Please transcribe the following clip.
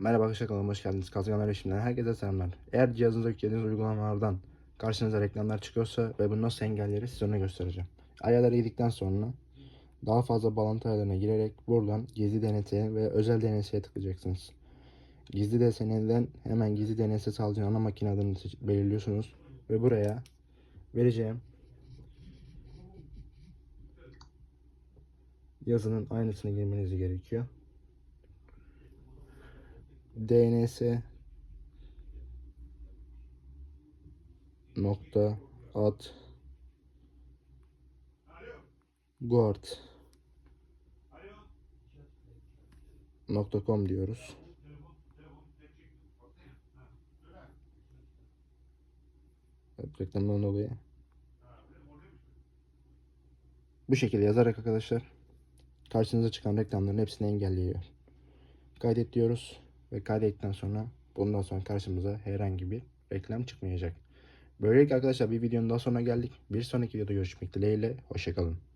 Merhaba arkadaşlar kanalıma hoş geldiniz. Kazganlar Erişim'den herkese selamlar. Eğer cihazınıza yüklediğiniz uygulamalardan karşınıza reklamlar çıkıyorsa ve bunu nasıl engelleriz size onu göstereceğim. Ayarlara girdikten sonra daha fazla bağlantı ayarlarına girerek buradan gizli DNS ve özel DNS'ye tıklayacaksınız. Gizli DNS'den hemen gizli DNS sağlayacağın ana makine adını belirliyorsunuz ve buraya vereceğim yazının aynısını girmeniz gerekiyor. DNS nokta at guard nokta com diyoruz. Evet, reklamdan dolayı. Bu şekilde yazarak arkadaşlar karşınıza çıkan reklamların hepsini engelliyor. Kaydet diyoruz ve kaydettikten sonra bundan sonra karşımıza herhangi bir reklam çıkmayacak. Böylelikle arkadaşlar bir videonun daha sonuna geldik. Bir sonraki videoda görüşmek dileğiyle. Hoşçakalın.